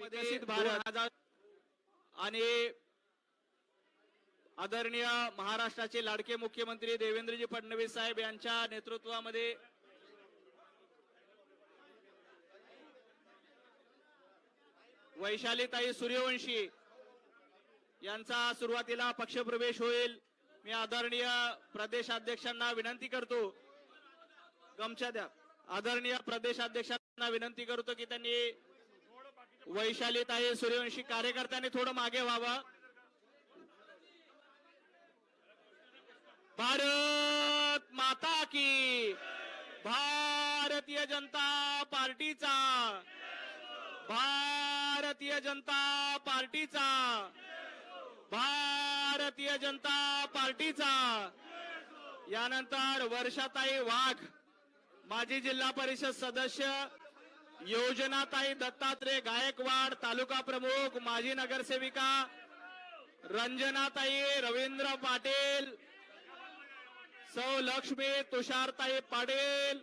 विकसित भारत. आणि आदरणीय महाराष्ट्राचे लाडके मुख्यमंत्री देवेंद्रजी फडणवीस साहेब यांच्या नेतृत्वामध्ये वैशालीताई सूर्यवंशी यांचा सुरुवातीला पक्षप्रवेश होईल. मी आदरणीय प्रदेशाध्यक्षांना विनंती करतो. गमच्या द्या. आदरणीय प्रदेशाध्यक्षांना विनंती करतो की त्यांनी वैशालीताई सूर्यवंशी कार्यकर्त्यांनी थोडं मागे व्हावं. भारत माता की भारतीय जनता पार्टीचा भारतीय जनता पार्टीचा भारतीय जनता पार्टीचा. यानंतर वर्षाताई वाघ माजी जिल्हा परिषद सदस्य योजनाताई दत्तात्रय गायकवाड तालुका प्रमुख माजी नगरसेविका रंजनाताई रवींद्र पाटील सौ लक्ष्मी तुषारताई पाटील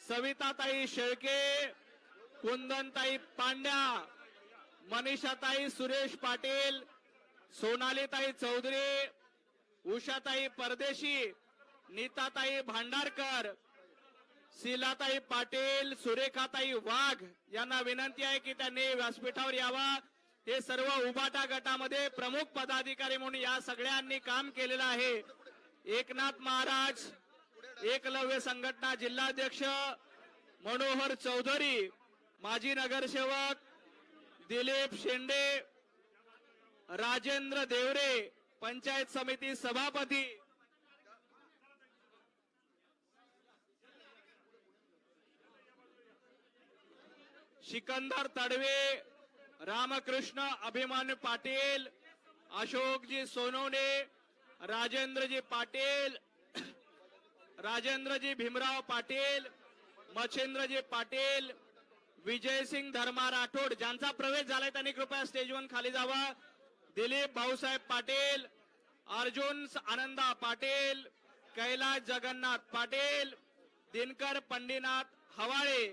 सविताताई शेळके कुंदनताई पांड्या मनीषाताई सुरेश पाटील सोनालीताई चौधरी उषाताई परदेशी नीताताई भांडारकर शीलाताई पाटील सुरेखाताई वाघ यांना विनंती आहे की त्यांनी व्यासपीठावर यावा. हे सर्व उबाटा गटामध्ये प्रमुख पदाधिकारी म्हणून या सगळ्यांनी काम केलेलं आहे. एकनाथ महाराज एकलव्य संघटना जिल्हाध्यक्ष मनोहर चौधरी माजी नगरसेवक दिलीप शेंडे राजेंद्र देवरे पंचायत समिती सभापती सिकंदर तडवे रामकृष्ण अभिमान्य पाटील अशोकजी सोनवणे राजेंद्रजी पाटील राजेंद्रजी भीमराव पाटील मच्छिंद्रजी पाटील विजयसिंग धर्मा राठोड ज्यांचा प्रवेश झालाय त्यांनी कृपया स्टेजवर खाली जावा. दिलीप भाऊसाहेब पाटील अर्जुन आनंदा पाटील कैलास जगन्नाथ पाटील दिनकर पंडिनाथ हवाळे.